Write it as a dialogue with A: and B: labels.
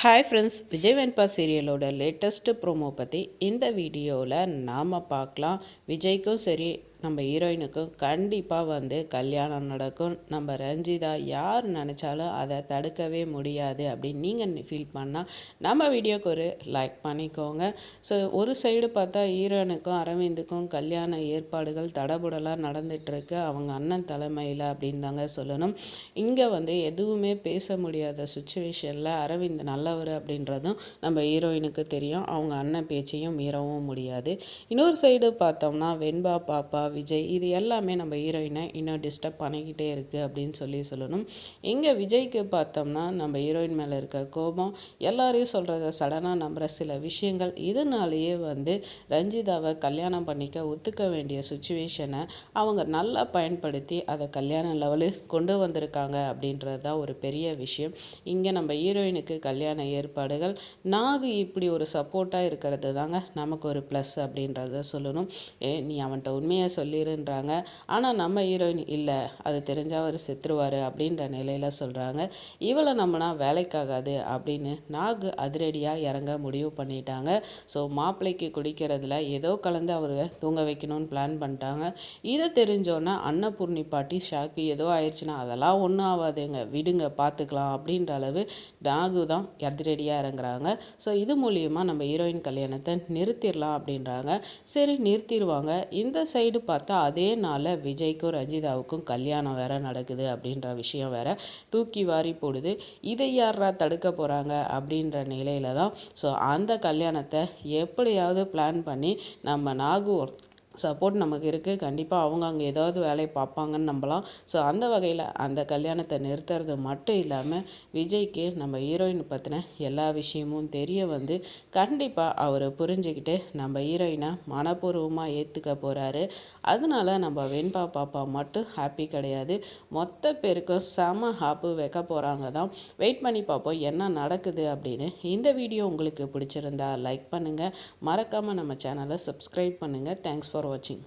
A: Hi friends Vijay Venba சீரியலோட latest promo பற்றி இந்த வீடியோவில் நாம் பார்க்கலாம். விஜய்க்கும் சரி நம்ம ஹீரோயினுக்கும் கண்டிப்பாக வந்து கல்யாணம் நடக்கும். நம்ம ரஞ்சிதா யார் நினச்சாலும் அதை தடுக்கவே முடியாது அப்படின்னு நீங்கள் ஃபீல் பண்ணால் நம்ம வீடியோக்கு ஒரு லைக் பண்ணிக்கோங்க. ஸோ ஒரு சைடு பார்த்தா ஹீரோயினுக்கும் அரவிந்துக்கும் கல்யாண ஏற்பாடுகள் தடபுடலாக நடந்துகிட்ருக்கு அவங்க அண்ணன் தலைமையில் அப்படின்னு தாங்க சொல்லணும். இங்கே வந்து எதுவுமே பேச முடியாத சுச்சுவேஷனில் அரவிந்த் நல்லவர் அப்படின்றதும் நம்ம ஹீரோயினுக்கு தெரியும். அவங்க அண்ணன் பேச்சையும் மீறவும் முடியாது. இன்னொரு சைடு பார்த்தோம்னா வெண்பா பாப்பா விஜய். இது எல்லாமே நம்ம ஹீரோயினை இன்னும் டிஸ்டர்ப் பண்ணிக்கிட்டே இருக்குது அப்படின்னு சொல்லி சொல்லணும். இங்கே விஜய்க்கு பார்த்தோம்னா நம்ம ஹீரோயின் மேலே இருக்க கோபம் எல்லாரையும் சொல்கிறத சடனாக நம்புகிற சில விஷயங்கள் இதனாலேயே வந்து ரஞ்சிதாவை கல்யாணம் பண்ணிக்க ஒத்துக்க வேண்டிய சுச்சுவேஷனை அவங்க நல்லா பயன்படுத்தி அதை கல்யாண லெவலு கொண்டு வந்திருக்காங்க அப்படின்றது தான் ஒரு பெரிய விஷயம். இங்கே நம்ம ஹீரோயினுக்கு கல்யாண ஏற்பாடுகள் நாகு இப்படி ஒரு சப்போர்ட்டாக இருக்கிறது தாங்க நமக்கு ஒரு ப்ளஸ் அப்படின்றத சொல்லணும். ஏ நீ அவன்கிட்ட உண்மையை சொல்லிடுன்றாங்க ஆனால் நம்ம ஹீரோயின் இல்லை. அது தெரிஞ்சால் அவர் செத்துருவார் அப்படின்ற நிலையில் சொல்கிறாங்க இவளை நம்மனா வேலைக்காகாது அப்படின்னு நாகு அதிரடியாக இறங்க முடிவு பண்ணிட்டாங்க. ஸோ மாப்பிள்ளைக்கு குடிக்கிறதுல ஏதோ கலந்து அவரை தூங்க வைக்கணும்னு பிளான் பண்ணிட்டாங்க. இதை தெரிஞ்சோன்னா அன்னபூர்ணி பாட்டி ஷாக்கு ஏதோ ஆயிடுச்சுன்னா அதெல்லாம் ஒன்றும் ஆகாதுங்க விடுங்க பார்த்துக்கலாம் அப்படின்ற அளவு நாகு தான் அதிரடியாக இறங்குறாங்க. ஸோ இது மூலியமாக நம்ம ஹீரோயின் கல்யாணத்தை நிறுத்திடலாம் அப்படின்றாங்க. சரி நிறுத்திடுவாங்க. இந்த சைடு பார்த்தா அதே நாளில் விஜய்க்கும் ரஞ்சிதாவுக்கும் கல்யாணம் வேற நடக்குது அப்படின்ற விஷயம் வேற தூக்கி வாரி போடுது. இதை யாரா தடுக்க போகிறாங்க அப்படின்ற நிலையில தான். ஸோ அந்த கல்யாணத்தை எப்படியாவது பிளான் பண்ணி நம்ம நாகூர் சப்போர்ட் நமக்கு இருக்குது கண்டிப்பாக அவங்க அங்கே ஏதாவது வேலையை பார்ப்பாங்கன்னு நம்பலாம். ஸோ அந்த வகையில் அந்த கல்யாணத்தை நிறுத்துறது மட்டும் இல்லாமல் விஜய்க்கு நம்ம ஹீரோயின் பற்றின எல்லா விஷயமும் தெரிய வந்து கண்டிப்பாக அவர் புரிஞ்சுக்கிட்டு நம்ம ஹீரோயினை மனப்பூர்வமாக ஏற்றுக்க போகிறாரு அதனால நம்ம வெண்பா பாப்பா மட்டும் ஹாப்பி கிடையாது. மொத்த பேருக்கும் செம ஹாப்பு வைக்க போகிறாங்க தான். வெயிட் பண்ணி பார்ப்போம் என்ன நடக்குது அப்படின்னு. இந்த வீடியோ உங்களுக்கு பிடிச்சிருந்தா லைக் பண்ணுங்கள் மறக்காமல் நம்ம சேனலை சப்ஸ்கிரைப் பண்ணுங்கள் தேங்க்ஸ் ஃபார் watching